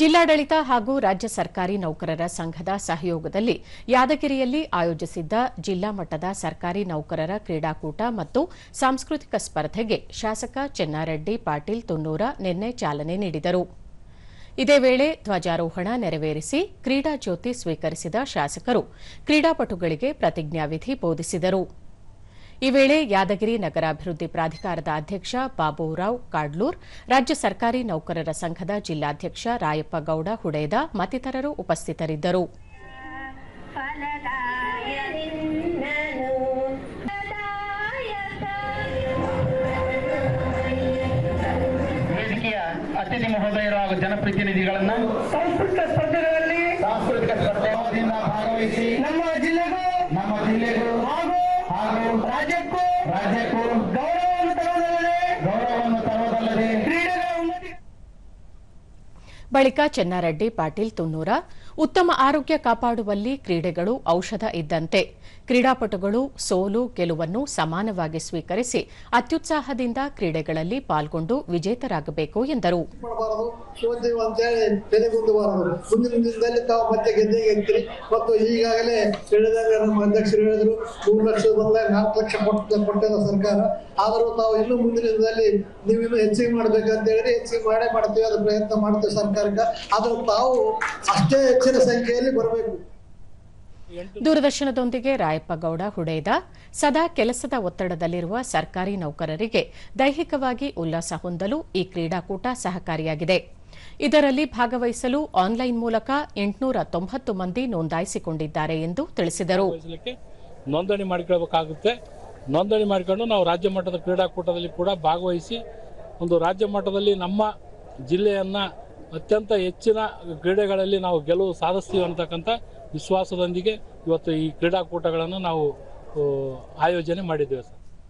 ಜಿಲ್ಲಾಡಳಿತ ಹಾಗೂ ರಾಜ್ಯ ಸರ್ಕಾರಿ ನೌಕರರ ಸಂಘದ ಸಹಯೋಗದಲ್ಲಿ ಯಾದಗಿರಿಯಲ್ಲಿ ಆಯೋಜಿಸಿದ್ದ ಜಿಲ್ಲಾ ಮಟ್ಟದ ಸರ್ಕಾರಿ ನೌಕರರ ಕ್ರೀಡಾಕೂಟ ಮತ್ತು ಸಾಂಸ್ಕೃತಿಕ ಸ್ಪರ್ಧೆಗೆ ಶಾಸಕ ಚೆನ್ನಾರೆಡ್ಡಿ ಪಾಟೀಲ್ ತುಣ್ಣೂರ ನಿನ್ನೆ ಚಾಲನೆ ನೀಡಿದರು. ಇದೇ ವೇಳೆ ಧ್ವಜಾರೋಹಣ ನೆರವೇರಿಸಿ ಕ್ರೀಡಾ ಜ್ಯೋತಿ ಸ್ವೀಕರಿಸಿದ ಶಾಸಕರು ಕ್ರೀಡಾಪಟುಗಳಿಗೆ ಪ್ರತಿಜ್ಞಾವಿಧಿ ಬೋಧಿಸಿದರು. ಈ ವೇಳೆ ಯಾದಗಿರಿ ನಗರಾಭಿವೃದ್ಧಿ ಪ್ರಾಧಿಕಾರದ ಅಧ್ಯಕ್ಷ ಬಾಬುರಾವ್ ಕಾಡ್ಲೂರ್ ರಾಜ್ಯ ಸರ್ಕಾರಿ ನೌಕರರ ಸಂಘದ ಜಿಲ್ಲಾಧ್ಯಕ್ಷ ರಾಯಪ್ಪ ಗೌಡ ಹುಡೇದ ಮತ್ತಿತರರು ಉಪಸ್ಥಿತರಿದ್ದರು. ಅತಿಥಿ ಮಹೋದಯರು ಹಾಗೂ ಜನಪ್ರತಿನಿಧಿಗಳನ್ನ ಸಾಂಸ್ಕೃತಿಕ ಸ್ಪರ್ಧೆಗಳಲ್ಲಿ ಸಾಂಸ್ಕೃತಿಕ ಸ್ಪರ್ಧೆಯಿಂದ ಭಾಗವಹಿಸಿ ನಮ್ಮ ಜಿಲ್ಲೆಗೂ ನಮ್ಮ ಜಿಲ್ಲೆಗೂ ಹಾಗೂ ಹಾಗೂ ಬಳಿಕ ಚೆನ್ನಾರೆಡ್ಡಿ, ಪಾಟೀಲ್, ತುನ್ನೂರ. ಉತ್ತಮ ಆರೋಗ್ಯ ಕಾಪಾಡುವಲ್ಲಿ ಕ್ರೀಡೆಗಳು ಔಷಧ ಇದ್ದಂತೆ. ಕ್ರೀಡಾಪಟುಗಳು ಸೋಲು, ಗೆಲುವನ್ನು ಸಮಾನವಾಗಿ ಸ್ವೀಕರಿಸಿ ಅತ್ಯುತ್ಸಾಹದಿಂದ ಕ್ರೀಡೆಗಳಲ್ಲಿ ಪಾಲ್ಗೊಂಡು ವಿಜೇತರಾಗಬೇಕು ಎಂದರು. ಮತ್ತೆ ಈಗಾಗಲೇ ಹೇಳಿದಾಗ ನಮ್ಮ ಅಧ್ಯಕ್ಷರು ಹೇಳಿದ್ರು, ಮೂರು ಲಕ್ಷ ಬಂದಾಗ ನಾಲ್ಕು ಲಕ್ಷ ಕೊಟ್ಟ ಕೊಟ್ಟಿದೆ ಸರ್ಕಾರ. ಆದರೂ ತಾವು ಇನ್ನೂ ಮುಂದಿನ ದಿನದಲ್ಲಿ ನೀವು ಇನ್ನೂ ಹೆಚ್ಚಿಗೆ ಮಾಡ್ಬೇಕಂತ ಹೇಳಿದ್ರೆ ಹೆಚ್ಚಿಗೆ ಮಾಡೇ ಮಾಡ್ತೀವಿ. ಅದು ಪ್ರಯತ್ನ ಮಾಡ್ತೀವಿ ಸರ್ಕಾರಕ್ಕೆ ಆದ್ರೆ ತಾವು ಅಷ್ಟೇ ಹೆಚ್ಚಿನ ಸಂಖ್ಯೆಯಲ್ಲಿ ಬರಬೇಕು. ದೂರದರ್ಶನದೊಂದಿಗೆ ರಾಯಪ್ಪ ಗೌಡ ಹುಡೇದ ಸದಾ ಕೆಲಸದ ಒತ್ತಡದಲ್ಲಿರುವ ಸರ್ಕಾರಿ ನೌಕರರಿಗೆ ದೈಹಿಕವಾಗಿ ಉಲ್ಲಾಸ ಹೊಂದಲು ಈ ಕ್ರೀಡಾಕೂಟ ಸಹಕಾರಿಯಾಗಿದೆ. ಇದರಲ್ಲಿ ಭಾಗವಹಿಸಲು ಆನ್ಲೈನ್ ಮೂಲಕ ಎಂಟುನೂರ ತೊಂಬತ್ತು ಮಂದಿ ನೋಂದಾಯಿಸಿಕೊಂಡಿದ್ದಾರೆ ಎಂದು ತಿಳಿಸಿದರು. ನೋಂದಣಿ ಮಾಡಿಕೊಳ್ಳಬೇಕಾಗುತ್ತೆ. ನೋಂದಣಿ ಮಾಡಿಕೊಂಡು ನಾವು ರಾಜ್ಯ ಮಟ್ಟದ ಕ್ರೀಡಾಕೂಟದಲ್ಲಿ ಕೂಡ ಭಾಗವಹಿಸಿ ಒಂದು ರಾಜ್ಯ ಮಟ್ಟದಲ್ಲಿ ನಮ್ಮ ಜಿಲ್ಲೆಯನ್ನು ಅತ್ಯಂತ ಹೆಚ್ಚಿನ ಕ್ರೀಡೆಗಳಲ್ಲಿ ನಾವು ಗೆಲುವು ಸಾಧಿಸ್ತೀವಿ ಅಂತಕ್ಕಂಥ ವಿಶ್ವಾಸದೊಂದಿಗೆ ಇವತ್ತು ಈ ಕ್ರೀಡಾಕೂಟಗಳನ್ನು ನಾವು ಆಯೋಜನೆ ಮಾಡಿದ್ದೇವೆ